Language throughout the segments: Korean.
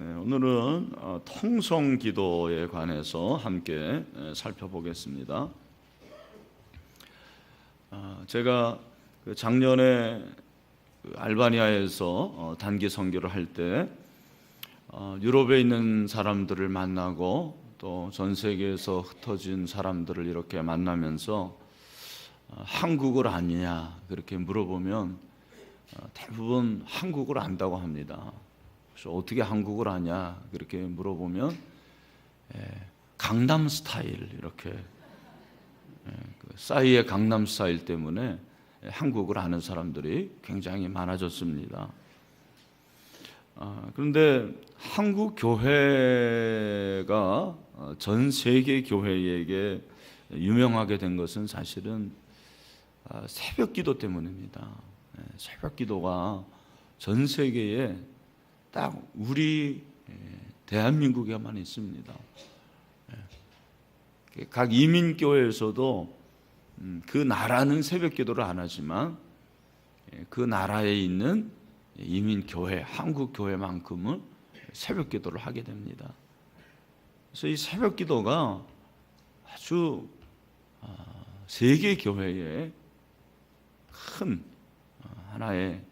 네, 오늘은 어, 통성 기도에 관해서 함께 에, 살펴보겠습니다. 아, 제가 그 작년에 그 알바니아에서 어, 단기 선교를 할때 어, 유럽에 있는 사람들을 만나고 또 전 세계에서 흩어진 사람들을 이렇게 만나면서 어, 한국을 아느냐 그렇게 물어보면 어, 대부분 한국을 안다고 합니다. 그래서 어떻게 한국을 아냐 그렇게 물어보면 예, 강남 스타일 이렇게 예, 그 싸이의 강남 스타일 때문에 한국을 아는 사람들이 굉장히 많아졌습니다. 아, 그런데 한국 교회가 어, 전 세계 교회에게 유명하게 된 것은 사실은 아, 새벽 기도 때문입니다. 예, 새벽 기도가 전 세계에 딱 우리 예, 대한민국에만 있습니다. 예. 각 이민교회에서도 음, 그 나라는 새벽 기도를 안 하지만 예, 그 나라에 있는 이민교회, 한국교회만큼은 새벽 기도를 하게 됩니다. 그래서 이 새벽 기도가 아주 아, 세계 교회에 큰 어, 하나의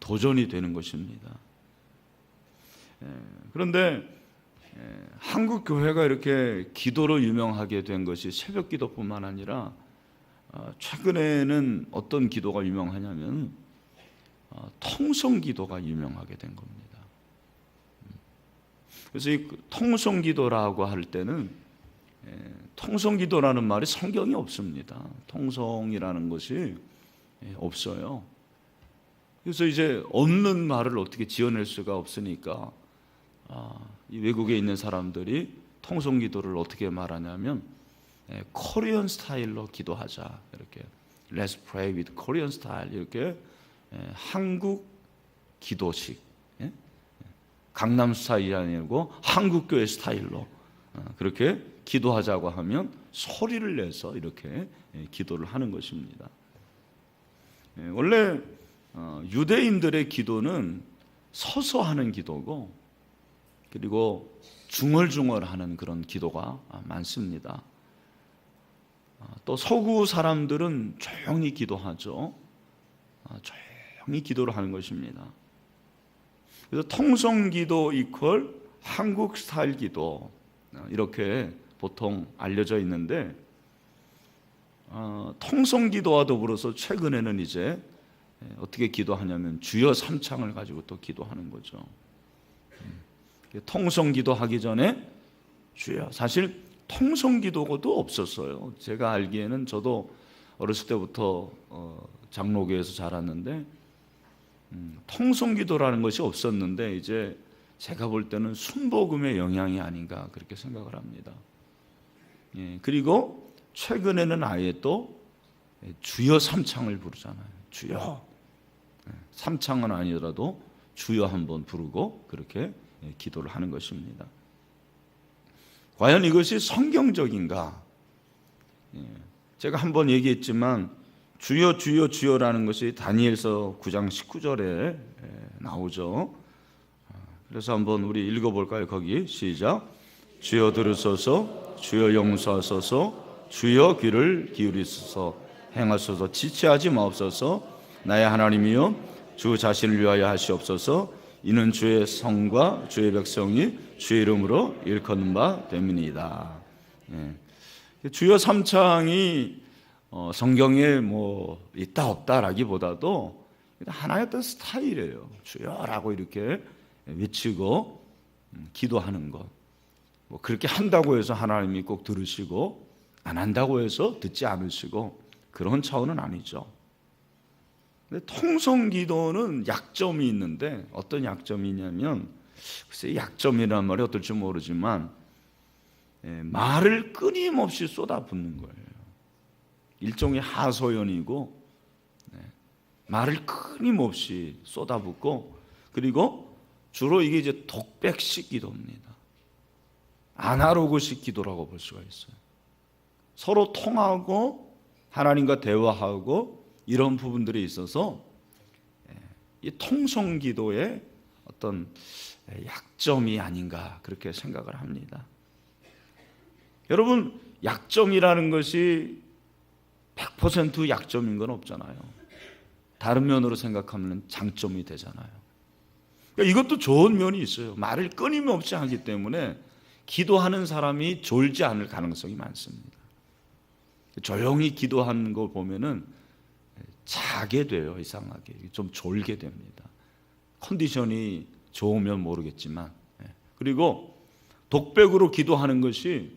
도전이 되는 것입니다. 예, 그런데 예, 한국 교회가 이렇게 기도로 유명하게 된 것이 새벽 기도뿐만 아니라 어, 최근에는 어떤 기도가 유명하냐면 어, 통성 기도가 유명하게 된 겁니다. 음. 그래서 이 통성 기도라고 할 때는 예, 통성 기도라는 말이 성경이 없습니다. 통성이라는 것이 예, 없어요. 그래서 이제 없는 말을 어떻게 지어낼 수가 없으니까 외국에 있는 사람들이 통성 기도를 어떻게 말하냐면 예, 코리안 스타일로 기도하자 이렇게 Let's pray with Korean style 이렇게 예, 한국 기도식 예? 강남 스타일이 아니고 한국 교회 스타일로 어, 그렇게 기도하자고 하면 소리를 내서 이렇게 예, 기도를 하는 것입니다. 예, 원래 어, 유대인들의 기도는 서서 하는 기도고 그리고 중얼중얼하는 그런 기도가 많습니다. 아, 또 서구 사람들은 조용히 기도하죠. 아, 조용히 기도를 하는 것입니다. 그래서 통성 기도 이퀄 한국 스타일 기도 아, 이렇게 보통 알려져 있는데 어, 통성 기도와 더불어서 최근에는 이제 어떻게 기도하냐면 주여 삼창을 가지고 또 기도하는 거죠. 음, 통성 기도 하기 전에 주여 사실 통성 기도도 없었어요. 제가 알기에는 저도 어렸을 때부터 어, 장로교에서 자랐는데 음, 통성 기도라는 것이 없었는데 이제 제가 볼 때는 순복음의 영향이 아닌가 그렇게 생각을 합니다. 예, 그리고 최근에는 아예 또 주여 삼창을 부르잖아요. 주여. 예, 삼창은 아니더라도 주여 한번 부르고 그렇게 예, 기도를 하는 것입니다. 과연 이것이 성경적인가? 예, 제가 한 번 얘기했지만 주여 주여 주여라는 것이 다니엘서 9장 19절에 나오죠. 아, 그래서 한번 우리 읽어볼까요? 거기 시작. 주여 들으소서, 주여 용서하소서, 주여 귀를 기울이소서, 행하소서, 지체하지 마옵소서. 나의 하나님이여, 주 자신을 위하여 하시옵소서. 이는 주의 성과 주의 백성이 주의 이름으로 일컫는 바 됨이니이다. 예. 주여 삼창이 어, 성경에 뭐 있다 없다라기보다도 하나의 어떤 스타일이에요. 주여라고 이렇게 외치고 음, 기도하는 것. 뭐 그렇게 한다고 해서 하나님이 꼭 들으시고 안 한다고 해서 듣지 않으시고 그런 차원은 아니죠. 근데 통성 기도는 약점이 있는데 어떤 약점이 있냐면 글쎄 약점이란 말이 어떨지 모르지만 예, 말을 끊임없이 쏟아붓는 거예요. 일종의 하소연이고 네, 말을 끊임없이 쏟아붓고 그리고 주로 이게 이제 독백식 기도입니다. 아나로그식 기도라고 볼 수가 있어요. 서로 통하고 하나님과 대화하고 이런 부분들이 있어서 이 통성 기도의 어떤 약점이 아닌가 그렇게 생각을 합니다. 여러분 약점이라는 것이 100% 약점인 건 없잖아요. 다른 면으로 생각하면 장점이 되잖아요. 그러니까 이것도 좋은 면이 있어요. 말을 끊임없이 하기 때문에 기도하는 사람이 졸지 않을 가능성이 많습니다. 조용히 기도하는 걸 보면은 자게 돼요, 이상하게. 좀 졸게 됩니다. 컨디션이 좋으면 모르겠지만. 예. 그리고 독백으로 기도하는 것이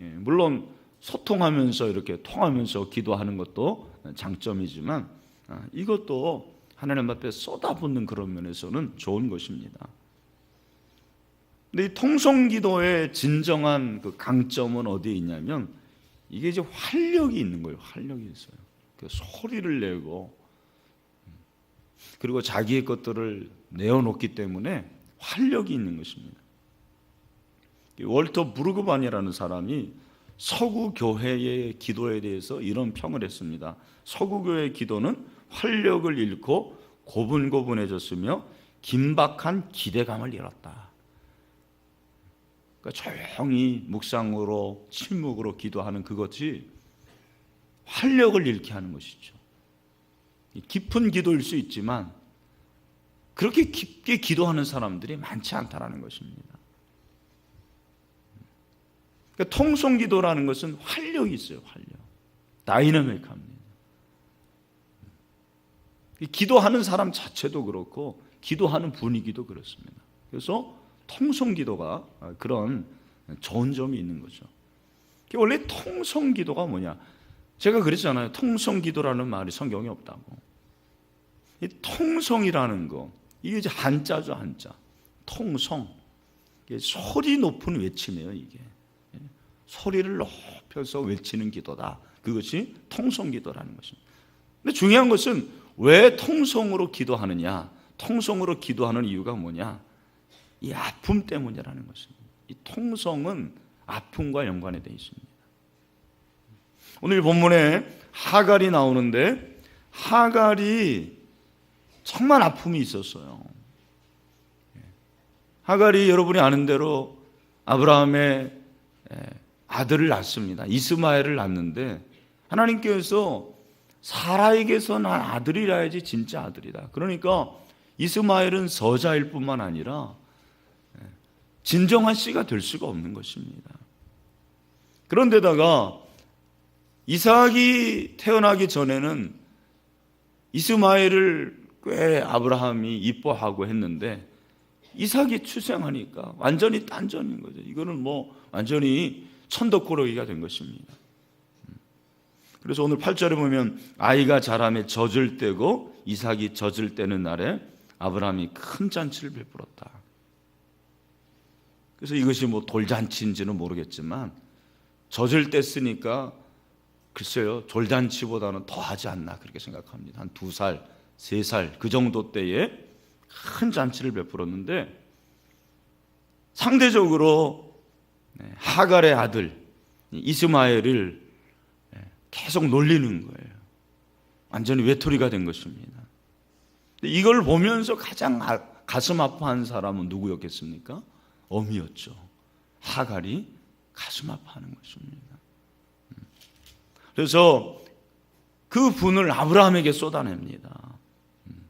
예, 물론 소통하면서 이렇게 통하면서 기도하는 것도 장점이지만 아, 이것도 하나님 앞에 쏟아붓는 그런 면에서는 좋은 것입니다. 근데 이 통성 기도의 진정한 그 강점은 어디에 있냐면 이게 이제 활력이 있는 거예요. 활력이 있어요. 그 소리를 내고 그리고 자기의 것들을 내어놓기 때문에 활력이 있는 것입니다. 월터 부르그반이라는 사람이 서구 교회의 기도에 대해서 이런 평을 했습니다. 서구 교회의 기도는 활력을 잃고 고분고분해졌으며 긴박한 기대감을 잃었다. 그러니까 조용히 묵상으로 침묵으로 기도하는 그것이 활력을 잃게 하는 것이죠. 깊은 기도일 수 있지만 그렇게 깊게 기도하는 사람들이 많지 않다라는 것입니다. 그러니까 통성 기도라는 것은 활력이 있어요, 활력. 다이나믹합니다. 기도하는 사람 자체도 그렇고 기도하는 분위기도 그렇습니다. 그래서 통성 기도가 그런 좋은 점이 있는 거죠. 원래 통성 기도가 뭐냐? 제가 그랬잖아요. 통성 기도라는 말이 성경에 없다고. 이 통성이라는 거 이게 이제 한자죠, 한자. 통성. 소리 높은 외침이에요, 이게. 소리를 높여서 외치는 기도다. 그것이 통성 기도라는 것입니다. 근데 중요한 것은 왜 통성으로 기도하느냐? 통성으로 기도하는 이유가 뭐냐? 이 아픔 때문이라는 것입니다. 이 통성은 아픔과 연관이 되어 있습니다. 오늘 본문에 하갈이 나오는데 하갈이 정말 아픔이 있었어요. 하갈이 여러분이 아는 대로 아브라함의 아들을 낳습니다. 이스마엘을 낳는데 하나님께서 사라에게서 난 아들이라야지 진짜 아들이다. 그러니까 이스마엘은 서자일 뿐만 아니라 진정한 씨가 될 수가 없는 것입니다. 그런데다가 이삭이 태어나기 전에는 이스마엘을 꽤 아브라함이 이뻐하고 했는데 이삭이 출생하니까 완전히 딴전인 거죠. 이거는 뭐 완전히 천덕꾸러기가 된 것입니다. 그래서 오늘 8절에 보면 아이가 자라매 젖을 떼고 이삭이 젖을 떼는 날에 아브라함이 큰 잔치를 베풀었다. 그래서 이것이 뭐 돌잔치인지는 모르겠지만 젖을 뗐으니까 글쎄요 돌잔치보다는 더 하지 않나 그렇게 생각합니다. 한 두 살, 세 살 그 정도 때에 큰 잔치를 베풀었는데 상대적으로 네, 하갈의 아들 이스마엘을 네, 계속 놀리는 거예요. 완전히 외톨이가 된 것입니다. 이걸 보면서 가장 가슴 아파한 사람은 누구였겠습니까? 어미였죠. 하갈이 가슴 아파하는 것입니다. 음. 그래서 그 분을 아브라함에게 쏟아냅니다. 음.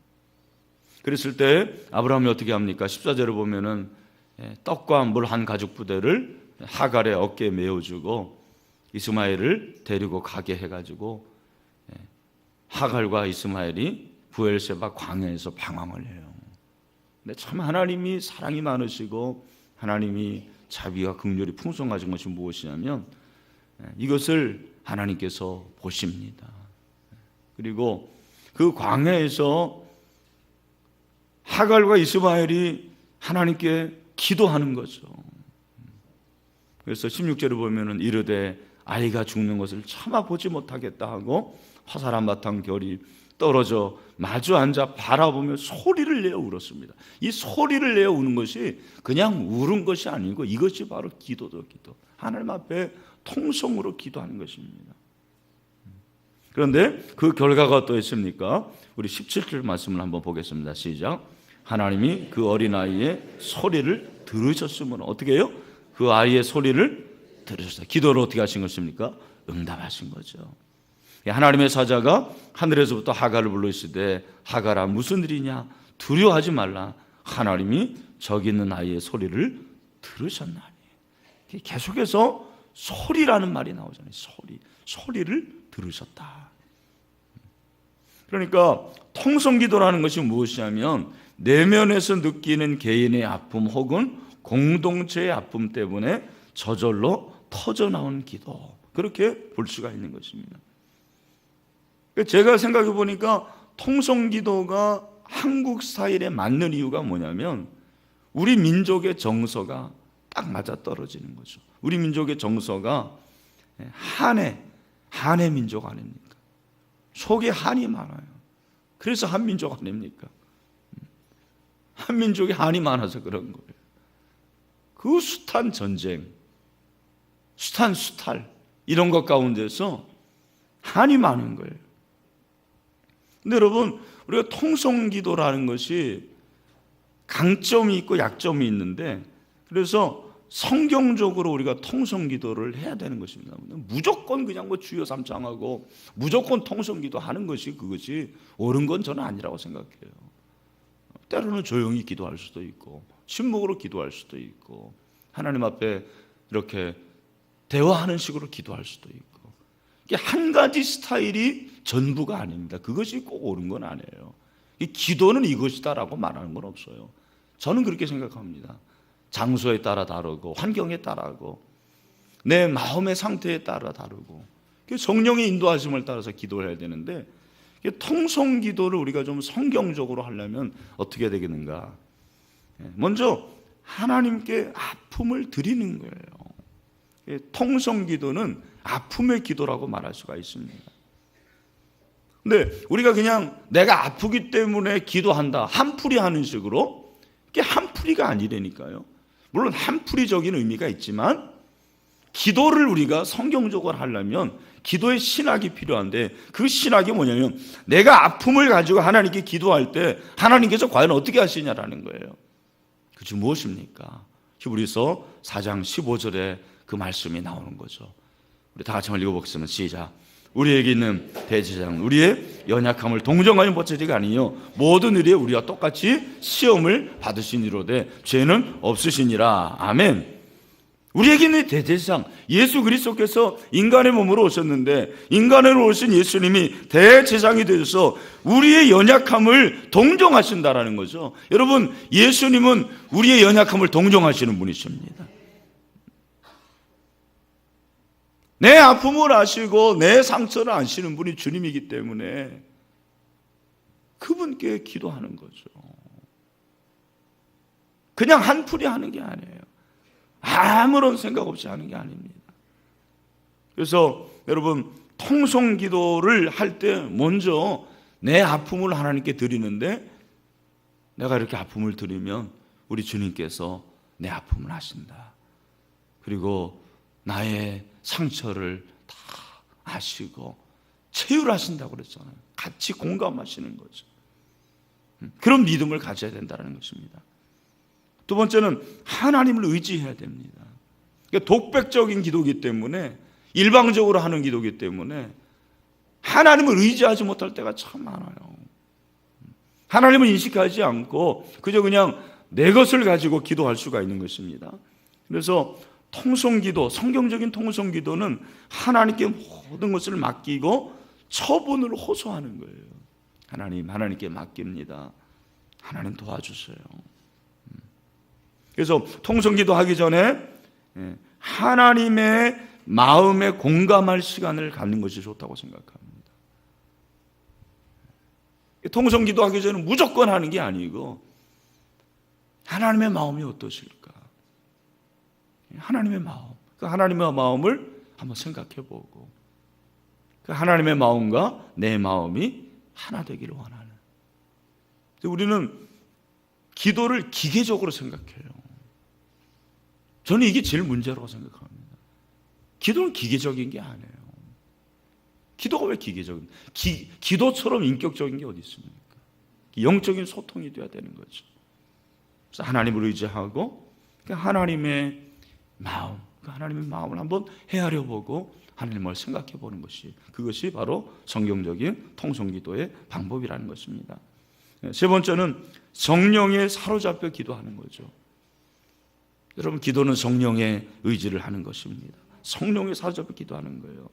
그랬을 때 아브라함이 어떻게 합니까? 14절을 보면은 예, 떡과 물 한 가죽 부대를 하갈의 어깨에 메어주고 이스마엘을 데리고 가게 해가지고 예, 하갈과 이스마엘이 부엘세바 광야에서 방황을 해요. 근데 참 하나님이 사랑이 많으시고 하나님이 자비와 긍휼이 풍성하신 것이 무엇이냐면 예, 이것을 하나님께서 보십니다. 그리고 그 광야에서 하갈과 이스마엘이 하나님께 기도하는 거죠. 그래서 16절을 보면은 이르되 아이가 죽는 것을 참아 보지 못하겠다 하고 화살 한바탕 결이 떨어져 마주 앉아 바라보며 소리를 내어 울었습니다. 이 소리를 내어 우는 것이 그냥 울은 것이 아니고 이것이 바로 기도도 기도. 하나님 앞에 통성으로 기도하는 것입니다. 그런데 그 결과가 또 있습니까? 우리 17절 말씀을 한번 보겠습니다. 시작. 하나님이 그 어린아이의 소리를 들으셨으면 어떻게 해요? 그 아이의 소리를 들으셨어요. 기도를 어떻게 하신 것입니까? 응답하신 거죠. 하나님의 사자가 하늘에서부터 하가를 불러 있을 때 하가라 무슨 일이냐 두려워하지 말라 하나님이 저기 있는 아이의 소리를 들으셨나니 계속해서 소리라는 말이 나오잖아요. 소리 소리를 들으셨다. 그러니까 통성 기도라는 것이 무엇이냐면 내면에서 느끼는 개인의 아픔 혹은 공동체의 아픔 때문에 저절로 터져 나온 기도. 그렇게 볼 수가 있는 것입니다. 제가 생각해 보니까 통성 기도가 한국 스타일에 맞는 이유가 뭐냐면 우리 민족의 정서가 딱 맞아 떨어지는 거죠. 우리 민족의 정서가 한해 한해 민족 아닙니까? 속에 한이 많아요. 그래서 한민족 아닙니까? 한민족이 한이 많아서 그런 거예요. 그 숱한 전쟁, 숱한 수탈 이런 것 가운데서 한이 많은 거예요. 근데 여러분 우리가 통성기도라는 것이 강점이 있고 약점이 있는데 그래서 성경적으로 우리가 통성 기도를 해야 되는 것입니다. 무조건 그냥 뭐 주여 삼창하고 무조건 통성 기도 하는 것이 그것이 옳은 건 저는 아니라고 생각해요. 때로는 조용히 기도할 수도 있고 침묵으로 기도할 수도 있고 하나님 앞에 이렇게 대화하는 식으로 기도할 수도 있고 한 가지 스타일이 전부가 아닙니다. 그것이 꼭 옳은 건 아니에요. 이 기도는 이것이다라고 말하는 건 없어요. 저는 그렇게 생각합니다. 장소에 따라 다르고 환경에 따라고 내 마음의 상태에 따라 다르고 성령의 인도하심을 따라서 기도를 해야 되는데 통성 기도를 우리가 좀 성경적으로 하려면 어떻게 되겠는가? 예, 먼저 하나님께 아픔을 드리는 거예요. 통성 기도는 아픔의 기도라고 말할 수가 있습니다. 근데 우리가 그냥 내가 아프기 때문에 기도한다. 한풀이 하는 식으로 이게 한풀이가 아니라니까요. 물론 한풀이적인 의미가 있지만 기도를 우리가 성경적으로 하려면 기도의 신학이 필요한데 그 신학이 뭐냐면 내가 아픔을 가지고 하나님께 기도할 때 하나님께서 과연 어떻게 하시냐라는 거예요. 그것이 무엇입니까? 히브리서 4장 15절에 그 말씀이 나오는 거죠. 우리 다 같이 한번 읽어보겠습니다. 시작. 우리에게 있는 대제장 우리의 연약함을 동정하는 버처리가 아니요 모든 일에 우리와 똑같이 시험을 받으시니로되 죄는 없으시니라 아멘. 우리에게 있는 대제사장 예수 그리스도께서 인간의 몸으로 오셨는데 인간으로 오신 예수님이 대제사장이 되셔서 우리의 연약함을 동정하신다라는 거죠. 여러분 예수님은 우리의 연약함을 동정하시는 분이십니다. 내 아픔을 아시고 내 상처를 아시는 분이 주님이기 때문에 그분께 기도하는 거죠. 그냥 한풀이 하는 게 아니에요. 아무런 생각 없이 하는 게 아닙니다. 그래서 여러분 통성 기도를 할 때 먼저 내 아픔을 하나님께 드리는데 내가 이렇게 아픔을 드리면 우리 주님께서 내 아픔을 하신다. 그리고 나의 상처를 다 아시고 체휼하신다고 그랬잖아요. 같이 공감하시는 거죠. 음, 그런 믿음을 가져야 된다는 것입니다. 두 번째는 하나님을 의지해야 됩니다. 그러니까 독백적인 기도기 때문에 일방적으로 하는 기도기 때문에 하나님을 의지하지 못할 때가 참 많아요. 하나님을 인식하지 않고 그저 그냥 내 것을 가지고 기도할 수가 있는 것입니다. 그래서 통성기도, 성경적인 통성기도는 하나님께 모든 것을 맡기고 처분을 호소하는 거예요. 하나님, 하나님께 맡깁니다. 하나님 도와주세요. 음. 그래서 통성기도 하기 전에 예, 하나님의 마음에 공감할 시간을 갖는 것이 좋다고 생각합니다. 통성기도 하기 전에 무조건 하는 게 아니고 하나님의 마음이 어떠실까? 하나님의 마음. 그 하나님의 마음을 한번 생각해 보고 그 하나님의 마음과 내 마음이 하나 되기를 원하는. 우리는 기도를 기계적으로 생각해요. 저는 이게 제일 문제라고 생각합니다. 기도는 기계적인 게 아니에요. 기도가 왜 기계적인? 기, 기도처럼 인격적인 게 어디 있습니까? 영적인 소통이 돼야 되는 거죠. 그래서 하나님을 의지하고 그 하나님의 마음, 그 하나님의 마음을 한번 헤아려 보고 하나님을 생각해 보는 것이 그것이 바로 성경적인 통성기도의 방법이라는 것입니다. 세 번째는 성령에 사로잡혀 기도하는 거죠. 여러분 기도는 성령의 의지를 하는 것입니다. 성령에 사로잡혀 기도하는 거예요.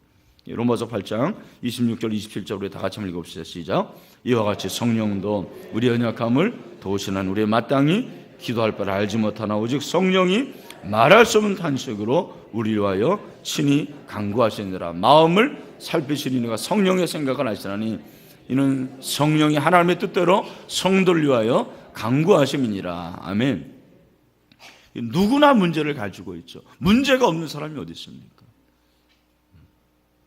예, 로마서 8장 26절 27절 우리 다 같이 읽읍시다. 시작. 이와 같이 성령도 우리 연약함을 도우시는 우리의 마땅히 기도할 바를 알지 못하나 오직 성령이 말할 수 없는 탄식으로 위하여 친히 강구하시느라 마음을 살피시니 가 성령의 생각을 하시나니 이는 성령이 하나님의 뜻대로 성도를 위하여 강구하심이니라. 아멘. 누구나 문제를 가지고 있죠. 문제가 없는 사람이 어디 있습니까?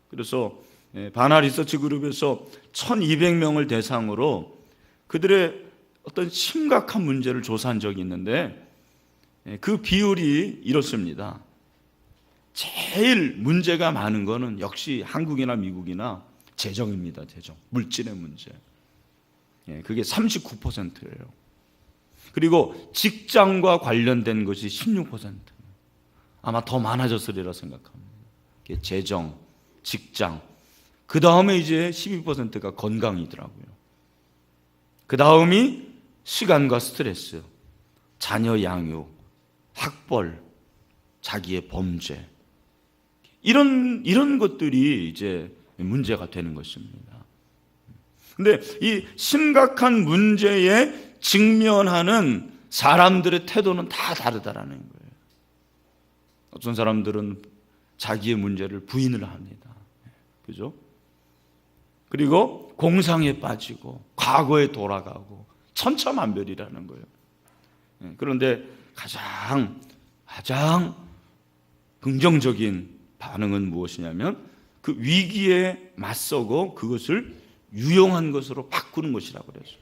그래서 예, 바나 리서치 그룹에서 1200명을 대상으로 그들의 어떤 심각한 문제를 조사한 적이 있는데 예, 그 비율이 이렇습니다. 제일 문제가 많은 거는 역시 한국이나 미국이나 재정입니다. 재정. 물질의 문제. 예, 그게 39%예요. 그리고 직장과 관련된 것이 16%. 아마 더 많아졌으리라 생각합니다. 재정, 직장. 그 다음에 이제 12%가 건강이더라고요. 그 다음이 시간과 스트레스, 자녀 양육, 학벌, 자기의 범죄. 이런, 이런 것들이 이제 문제가 되는 것입니다. 근데 이 심각한 문제에 직면하는 사람들의 태도는 다 다르다라는 거예요. 어떤 사람들은 자기의 문제를 부인을 합니다. 그죠? 그리고 공상에 빠지고 과거에 돌아가고 천차만별이라는 거예요. 예, 그런데 가장 가장 긍정적인 반응은 무엇이냐면 그 위기에 맞서고 그것을 유용한 것으로 바꾸는 것이라고 그랬어요.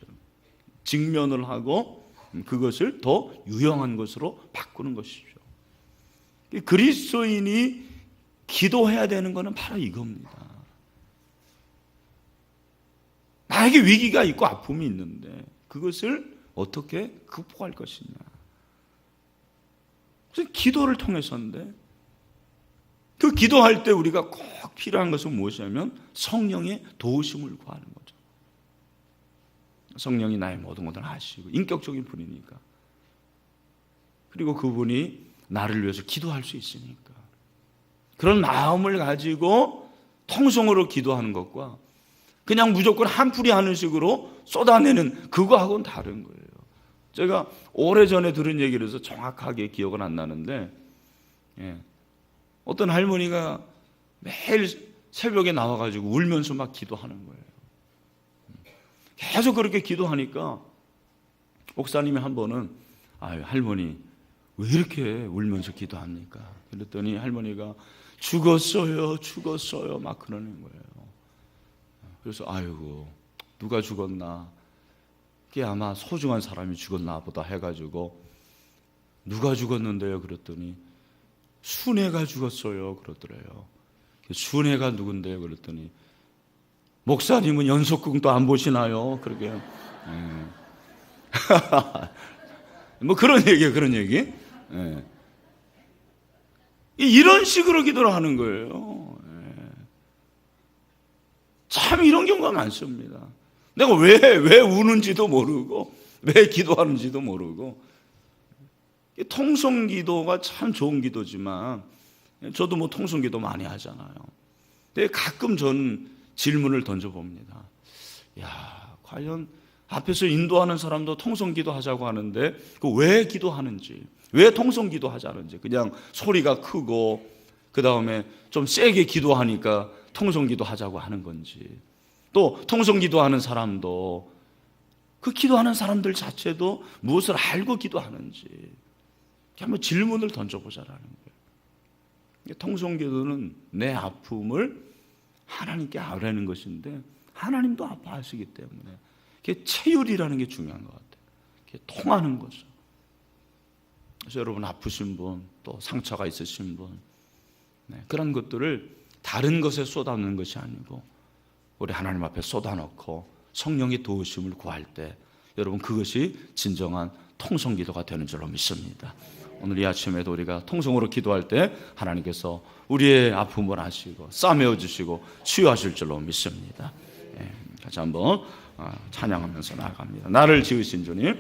직면을 하고 그것을 더 유용한 것으로 바꾸는 것이죠. 그리스도인이 기도해야 되는 것은 바로 이겁니다. 나에게 위기가 있고 아픔이 있는데 그것을 어떻게 극복할 것이냐. 기도를 통해서인데 그 기도할 때 우리가 꼭 필요한 것은 무엇이냐면 성령의 도우심을 구하는 거죠. 성령이 나의 모든 것을 아시고 인격적인 분이니까. 그리고 그분이 나를 위해서 기도할 수 있으니까. 그런 마음을 가지고 통성으로 기도하는 것과 그냥 무조건 한풀이 하는 식으로 쏟아내는 그거하고는 다른 거예요. 제가 오래전에 들은 얘기를 해서 정확하게 기억은 안 나는데 예. 어떤 할머니가 매일 새벽에 나와가지고 울면서 막 기도하는 거예요. 계속 그렇게 기도하니까 목사님이 한 번은 아유 할머니 왜 이렇게 울면서 기도합니까? 그랬더니 할머니가 죽었어요, 죽었어요 막 그러는 거예요. 그래서 아이고 누가 죽었나? 그게 아마 소중한 사람이 죽었나 보다 해가지고 누가 죽었는데요? 그랬더니 순애가 죽었어요. 그러더래요. 순애가 누군데요? 그랬더니 목사님은 연속극도 안 보시나요? 그러게. 예. 뭐 그런 얘기예요. 그런 얘기. 예. 이런 식으로 기도를 하는 거예요. 예. 참 이런 경우가 많습니다. 내가 왜, 왜 우는지도 모르고, 왜 기도하는지도 모르고, 통성 기도가 참 좋은 기도지만, 저도 뭐 통성 기도 많이 하잖아요. 근데 가끔 전 질문을 던져봅니다. 야, 과연 앞에서 인도하는 사람도 통성 기도 하자고 하는데, 그왜 기도하는지, 왜 통성 기도 하자는지, 그냥 소리가 크고, 그 다음에 좀 세게 기도하니까 통성 기도 하자고 하는 건지, 또 통성 기도하는 사람도 그 기도하는 사람들 자체도 무엇을 알고 기도하는지 한번 질문을 던져보자라는 거예요. 통성 기도는 내 아픔을 하나님께 아뢰는 것인데 하나님도 아파하시기 때문에 그게 체율이라는 게 중요한 것 같아요. 그게 통하는 거죠. 그래서 여러분 아프신 분, 또 상처가 있으신 분, 네, 그런 것들을 다른 것에 쏟아놓는 것이 아니고 우리 하나님 앞에 쏟아놓고 성령의 도우심을 구할 때 여러분 그것이 진정한 통성 기도가 되는 줄로 믿습니다. 오늘 이 아침에도 우리가 통성으로 기도할 때 하나님께서 우리의 아픔을 아시고 싸매어 주시고 치유하실 줄로 믿습니다. 예, 같이 한번 어, 찬양하면서 나아갑니다. 나를 지으신 주님